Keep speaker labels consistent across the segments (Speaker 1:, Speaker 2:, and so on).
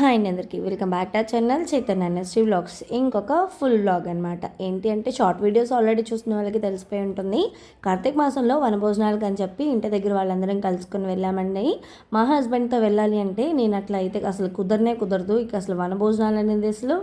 Speaker 1: Hi అండి అందరికీ. Welcome back to channel Chaitanya NST vlogs. ఇంకొక ఫుల్ వ్లాగ్ అనమాట ఏంటి అంటే షార్ట్ వీడియోస్ ఆల్రెడీ చూసిన వాళ్ళకి తెలిసిపోయి ఉంటుంది. కార్తీక మాసంలో వనభోజనాలకు అని చెప్పి ఇంటి దగ్గర వాళ్ళందరం కలుసుకొని వెళ్ళామండి. మా హస్బెండ్తో వెళ్ళాలి అంటే నేను అట్లా అయితే అసలు కుదరనే కుదరదు. ఇక అసలు వనభోజనాలు అనేది అసలు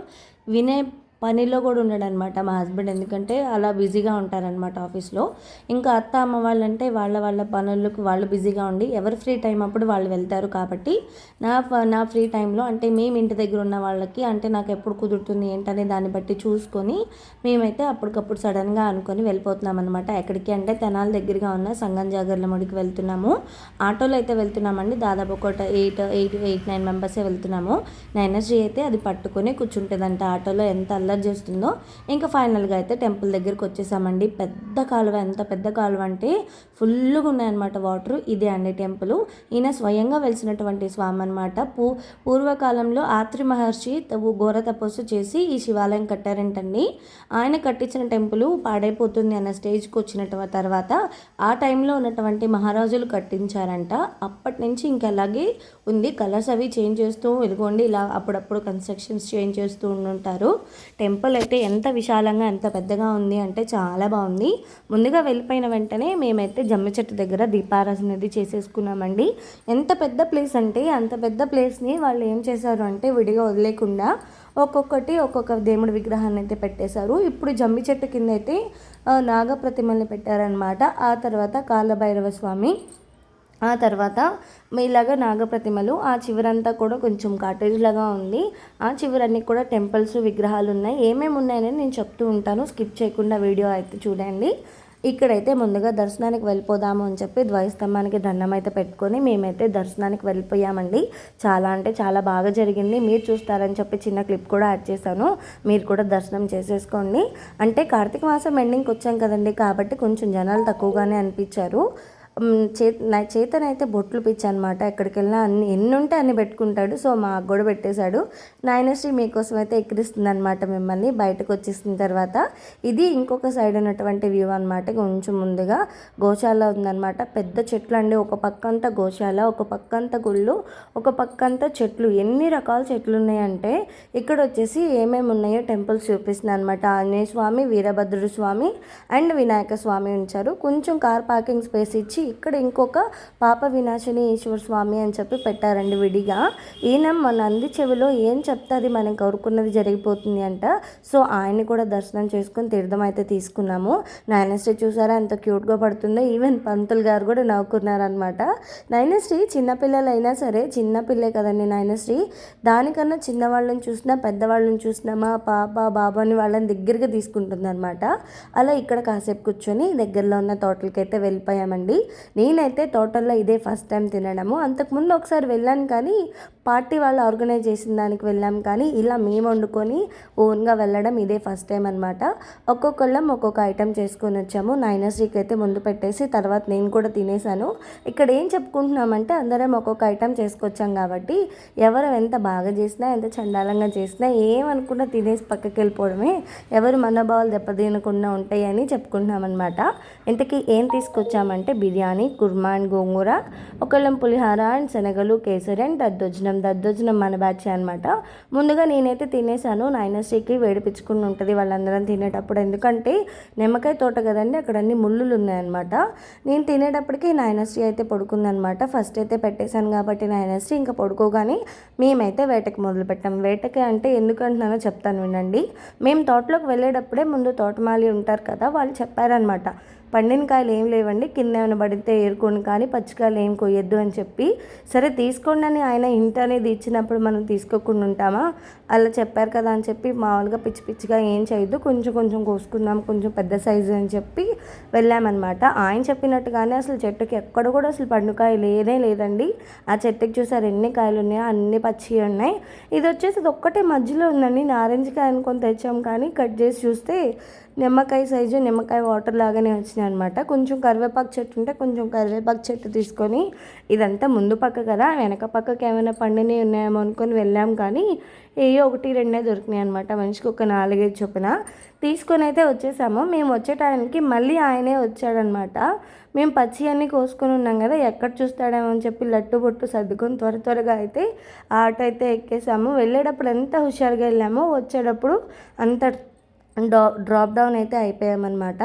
Speaker 1: వినే పనిలో కూడా ఉండడనమాట మా హస్బెండ్. ఎందుకంటే అలా బిజీగా ఉంటారనమాట ఆఫీస్లో. ఇంకా అత్త అమ్మ వాళ్ళంటే వాళ్ళ వాళ్ళ పనులకు వాళ్ళు బిజీగా ఉండి ఎవరు ఫ్రీ టైం అప్పుడు వాళ్ళు వెళ్తారు కాబట్టి నా ఫ- నా ఫ్రీ టైంలో అంటే మేము ఇంటి దగ్గర ఉన్న వాళ్ళకి అంటే నాకు ఎప్పుడు కుదురుతుంది ఏంటనే దాన్ని బట్టి చూసుకొని మేమైతే అప్పటికప్పుడు సడన్గా అనుకొని వెళ్ళిపోతున్నాం అనమాట ఎక్కడికి అంటే తెనాల దగ్గరగా ఉన్న సంగం జాగర్లముడికి వెళ్తున్నాము. ఆటోలో అయితే వెళ్తున్నామండి. దాదాపు ఒక ఎయిట్ ఎయిట్ ఎయిట్ నైన్ మెంబర్సే వెళ్తున్నాము. నా ఎనర్జీ అయితే అది పట్టుకొని కూర్చుంటుందంట ఆటోలో. ఎంత అల్లరి చేస్తుందో ఇంకా ఫైనల్గా అయితే టెంపుల్ దగ్గరికి వచ్చేసామండి. పెద్ద కాలువ ఎంత పెద్ద కాలువ అంటే ఫుల్గా ఉన్నాయన్నమాట వాటర్. ఇదే అండి టెంపుల్. ఈయన స్వయంగా వెలిసినటువంటి స్వామి అనమాట పూ పూర్వకాలంలో ఆత్రి మహర్షి ఘోర తపస్సు చేసి ఈ శివాలయం కట్టారంటండి. ఆయన కట్టించిన టెంపుల్ పాడైపోతుంది అన్న స్టేజ్కి వచ్చిన తర్వాత ఆ టైంలో ఉన్నటువంటి మహారాజులు కట్టించారంట. అప్పటి నుంచి ఇంకెలాగే ఉంది. కలర్స్ అవి చేంజ్ చేస్తూ ఇదిగోండి ఇలా అప్పుడప్పుడు కన్స్ట్రక్షన్స్ చేంజ్ చేస్తూ ఉంటారు టెంపుల్ అయితే ఎంత విశాలంగా ఎంత పెద్దగా ఉంది అంటే చాలా బాగుంది. ముందుగా వెళ్ళిపోయిన వెంటనే మేమైతే జమ్మి చెట్టు దగ్గర దీపారాధన అనేది చేసేసుకున్నామండి. ఎంత పెద్ద ప్లేస్ అంటే అంత పెద్ద ప్లేస్ని వాళ్ళు ఏం చేశారు అంటే విడిగా వదిలేకుండా ఒక్కొక్కటి ఒక్కొక్క దేవుడి విగ్రహాన్ని అయితే పెట్టేశారు. ఇప్పుడు జమ్మి చెట్టు కింద అయితే నాగప్రతిమల్ని పెట్టారనమాట ఆ తర్వాత కాలభైరవ స్వామి ఆ తర్వాత ఇలాగ నాగప్రతిమలు ఆ చివరంతా కూడా కొంచెం కాటేజ్ లాగా ఉంది. ఆ చివరన్నీ కూడా టెంపుల్స్ విగ్రహాలు ఉన్నాయి. ఏమేమి ఉన్నాయని నేను చెప్తూ ఉంటాను. స్కిప్ చేయకుండా వీడియో అయితే చూడండి. ఇక్కడైతే ముందుగా దర్శనానికి వెళ్ళిపోదాము అని చెప్పి ద్వయస్తంభానికి దండం అయితే పెట్టుకొని మేమైతే దర్శనానికి వెళ్ళిపోయామండి. చాలా అంటే చాలా బాగా జరిగింది. మీరు చూస్తారని చెప్పి చిన్న క్లిప్ కూడా యాడ్ చేశాను. మీరు కూడా దర్శనం చేసేసుకోండి. అంటే కార్తీక మాసం ఎండింగ్కి వచ్చాం కదండి కాబట్టి కొంచెం జనాలు తక్కువగానే అనిపించారు. చే నా చేతనైతే బొట్లు పిచ్చి అనమాట ఎక్కడికి వెళ్ళినా అన్ని ఎన్ని ఉంటే అన్ని పెట్టుకుంటాడు. సో మా కూడా పెట్టేశాడు. నాయనశ్రీ మీకోసం అయితే ఎక్కిరిస్తుంది అనమాట మిమ్మల్ని. బయటకు వచ్చేసిన తర్వాత ఇది ఇంకొక సైడ్ ఉన్నటువంటి వ్యూ అనమాట కొంచెం ముందుగా గోశాల ఉందన్నమాట. పెద్ద చెట్లు అండి ఒక పక్క అంతా గోశాల ఒక పక్క అంతా గుళ్ళు ఒక పక్క అంతా చెట్లు. ఎన్ని రకాల చెట్లు ఉన్నాయంటే ఇక్కడ వచ్చేసి ఏమేమి ఉన్నాయో టెంపుల్స్ చూపిస్తుంది అనమాట ఆంజనేయ స్వామి వీరభద్రుడు స్వామి అండ్ వినాయక స్వామి ఉంచారు. కొంచెం కార్ పార్కింగ్ స్పేస్ ఇచ్చి ఇక్కడ ఇంకొక పాప వినాశిని ఈశ్వర స్వామి అని చెప్పి పెట్టారండి విడిగా. ఈయన మన నంది చెవిలో ఏం చెప్తే అది మనం కోరుకున్నది జరిగిపోతుంది అంట. సో ఆయన్ని కూడా దర్శనం చేసుకుని తీర్థం అయితే తీసుకున్నాము. నయనశ్రీ చూసారా ఎంత క్యూట్గా పడుతుందో? ఈవెన్ పంతులు గారు కూడా నవ్వుకున్నారనమాట నయనశ్రీ చిన్నపిల్లలు అయినా సరే చిన్నపిల్లే కదండి నయనశ్రీ. దానికన్నా చిన్నవాళ్ళని చూసినా పెద్దవాళ్ళని చూసినా మా పాప బాబాని వాళ్ళని దగ్గరగా తీసుకుంటుంది అనమాట అలా ఇక్కడ కాసేపు కూర్చొని దగ్గరలో ఉన్న తోటలకైతే వెళ్ళిపోయామండి. నేనైతే తోటల్లో ఇదే ఫస్ట్ టైం తినడము. అంతకుముందు ఒకసారి వెళ్ళాను కానీ పార్టీ వాళ్ళు ఆర్గనైజ్ చేసిన దానికి వెళ్ళాం కానీ ఇలా మేము వండుకొని ఓన్గా వెళ్ళడం ఇదే ఫస్ట్ టైం అనమాట ఒక్కొక్కళ్ళం ఒక్కొక్క ఐటెం చేసుకొని వచ్చాము. నైనశ్రీకి అయితే ముందు పెట్టేసి తర్వాత నేను కూడా తినేసాను. ఇక్కడ ఏం చెప్పుకుంటున్నామంటే అందరం ఒక్కొక్క ఐటెం చేసుకొచ్చాం కాబట్టి ఎవరు ఎంత బాగా చేసినా ఎంత చండాలంగా చేసినా ఏమనుకున్నా తినేసి పక్కకి వెళ్ళిపోవడమే ఎవరు మనోభావాలు దెబ్బతినకుండా ఉంటాయని చెప్పుకుంటున్నాం అనమాట ఇంతకీ ఏం తీసుకొచ్చామంటే బిర్యానీ కుర్మా అండ్ గోంగూర ఒకళ్ళం పులిహార అండ్ శనగలు కేసరి అండ్ దద్దోజనం దద్దోజనం మన బ్యాచ్ అనమాట ముందుగా నేనైతే తినేసాను. నైనశ్రీకి వేడిపించుకుని ఉంటుంది వాళ్ళందరం తినేటప్పుడు. ఎందుకంటే నిమ్మకాయ తోట కదండి అక్కడ అన్ని ముళ్ళులు ఉన్నాయన్నమాట. నేను తినేటప్పటికి నాయనశ్రీ అయితే పడుకుందనమాట ఫస్ట్ అయితే పెట్టేశాను కాబట్టి నాయనశ్రీ ఇంకా పడుకోగానే మేమైతే వేటకి మొదలు పెట్టాం. వేటకి అంటే ఎందుకంటున్నానో చెప్తాను వినండి. మేము తోటలోకి వెళ్ళేటప్పుడే ముందు తోటమాలి ఉంటారు కదా వాళ్ళు చెప్పారనమాట పండిన కాయలు ఏం లేవండి కింద ఏమైనా పడితే ఏరుకోండి కానీ పచ్చికాయలు ఏం కొయ్యొద్దు అని చెప్పి సరే తీసుకోండి అని ఆయన ఇంట అనేది ఇచ్చినప్పుడు మనం తీసుకోకుండా ఉంటామా? అలా చెప్పారు కదా అని చెప్పి మామూలుగా పిచ్చి పిచ్చిగా ఏం చేయొద్దు కొంచెం కొంచెం కోసుకుందాం కొంచెం పెద్ద సైజు అని చెప్పి వెళ్ళామన్నమాట. ఆయన చెప్పినట్టుగానే అసలు చెట్టుకి ఎక్కడ కూడా అసలు పండుకాయ లేదే లేదండి. ఆ చెట్టుకి చూసారు ఎన్ని కాయలు ఉన్నాయో అన్ని పచ్చి ఉన్నాయి. ఇది వచ్చేసి ఇది ఒక్కటే మధ్యలో ఉందండి నారింజ కాయ అనుకొని తెచ్చాం కానీ కట్ చేసి చూస్తే నిమ్మకాయ సైజు నిమ్మకాయ వాటర్ లాగానే వచ్చినాయి అనమాట కొంచెం కరివేపాకు చెట్టు ఉంటే కొంచెం కరివేపాకు చెట్టు తీసుకొని ఇదంతా ముందు పక్క కదా వెనక పక్కకి ఏమైనా పండినవి ఉన్నాయేమో అనుకొని వెళ్ళాం కానీ ఏ ఒకటి రెండే దొరికినాయి అనమాట మనిషికి ఒక నాలుగైదు చొప్పున. తీసుకొని అయితే వచ్చేసాము. మేము వచ్చే టైంకి మళ్ళీ ఆయనే వచ్చాడనమాట మేము పచ్చి అన్నీ కోసుకొని ఉన్నాం కదా ఎక్కడ చూస్తాడేమో అని చెప్పి లట్టు బొట్టు సర్దుకొని త్వర త్వరగా అయితే ఆటో అయితే ఎక్కేసాము. వెళ్ళేటప్పుడు ఎంత హుషారుగా వెళ్ళామో వచ్చేటప్పుడు అంత డా డ్రాప్ డౌన్ అయితే అయిపోయామన్నమాట.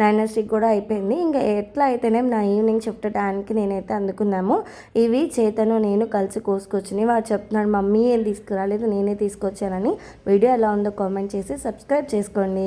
Speaker 1: నైనస్టిక్ కూడా అయిపోయింది. ఇంకా ఎట్లా అయితేనేమి నా ఈవినింగ్ షిఫ్ట్ టైంకి నేనైతే అందుకున్నాము. ఇవి చేతను నేను కలిసి కోసుకొచ్చింది వాడు చెప్తున్నాడు మమ్మీ ఏం తీసుకురాలేదు నేనే తీసుకొచ్చానని. వీడియో ఎలా ఉందో కామెంట్ చేసి సబ్స్క్రైబ్ చేసుకోండి.